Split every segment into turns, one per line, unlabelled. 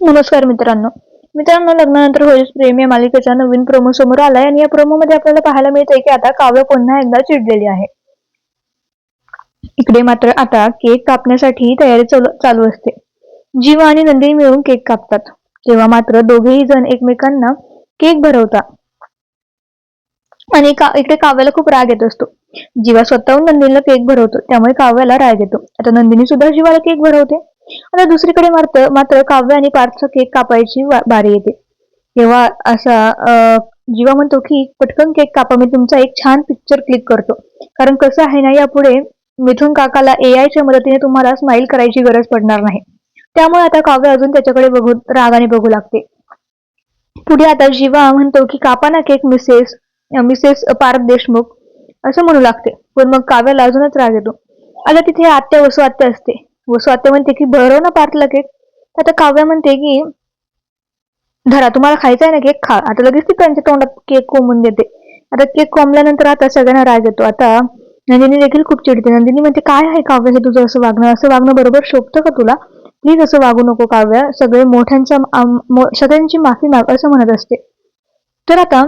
नमस्कार मित्रांनो. मित्रांनो लग्नानंतर होईल प्रेम या मालिकेच्या नवीन प्रोमो समोर आलाय आणि या प्रोमो मध्ये आपल्याला पाहायला मिळतंय की आता काव्य पुन्हा एकदा चिडलेली आहे. इकडे मात्र आता केक कापण्यासाठी तयारी चालू- चालू असते. जीवा आणि नंदिनी मिळून केक कापतात. तेव्हा मात्र दोघेही जण एकमेकांना केक भरवतात. आणि का इकडे काव्याला खूप राग येत असतो. जीवा स्वतःहून नंदिनीला केक भरवतो त्यामुळे काव्याला राग येतो. आता नंदिनी सुद्धा जीवाला केक भरवते. आता दुसरीकडे मात्र मात्र काव्य आणि पार्थ केक कापायची बारी येते. तेव्हा असा जीवा म्हणतो की पटकन केक कापा. मी तुमचा एक छान पिक्चर क्लिक करतो. कारण कसं आहे ना यापुढे मिथुन काकाला AI च्या मदतीने तुम्हाला स्माइल करायची गरज पडणार नाही. त्यामुळे आता काव्य अजून त्याच्याकडे बघून रागाने बघू लागते. पुढे आता जीवा म्हणतो की कापा ना cake Mrs Mrs Parth Deshmukh असं म्हणू लागते. पण मग काव्याला अजूनच राग येतो. आता तिथे आत्या वसू आत्या असते. व आत्या म्हणते की भरव ना पार्थ केक. आता काव्य म्हणते की धरा तुम्हाला खायचा आहे ना केक? खा. आता लगेच ती त्यांच्या तोंडात केक कोंबून देते. आता केक कोंबल्यानंतर आता सगळ्यांना राग येतो. आता नंदिनी देखील खूप चिडते. नंदिनी म्हणते काय आहे काव्य? हे तुझं असं वागणं? असं वागणं बरोबर शोभतं का तुला? प्लीज असं वागू नको काव्य. सगळे मोठ्यांच्या सगळ्यांची माफी माग असं म्हणत असते. तर आता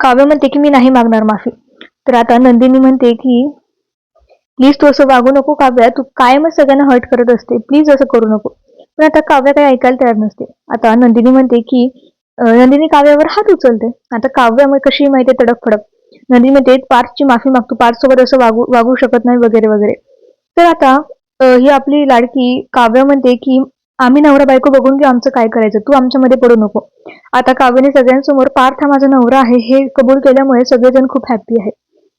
काव्य म्हणते की मी नाही मागणार माफी. तर आता नंदिनी म्हणते की प्लीज तू असं वागू नको काव्या तू कायमच सगळ्यांना हर्ट करत असते. प्लीज असं करू नको. पण आता काव्य काही ऐकायला तयार नसते. आता नंदिनी म्हणते की नंदिनी काव्यावर हात उचलते. आता काव्य कशी माहिती तडक फडक नंदिनी म्हणते पार्थची माफी मागतो. पार्थ सोबत असं वागू वागू शकत नाही वगैरे वगैरे. तर आता ही आपली लाडकी काव्य म्हणते की आम्ही नवरा बायको बघून की आमचं काय करायचं. तू आमच्यामध्ये पडू नको. आता काव्याने सगळ्यांसमोर पार्थ हा माझा नवरा आहे हे कबूल केल्यामुळे सगळेजण खूप हॅप्पी आहे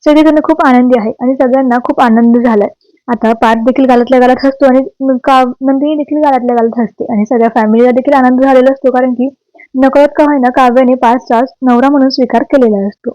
सगळेजण खूप आनंदी आहे आणि सगळ्यांना खूप आनंद झालाय. आता पार्थ देखील गालातल्या गालात हसतो आणि का नंदिनी देखील गालातल्या गालात हसते आणि सगळ्या फॅमिलीला देखील आनंद झालेला असतो कारण की नकळत का होईना काव्याने पार्थचा नवरा म्हणून स्वीकार केलेला असतो.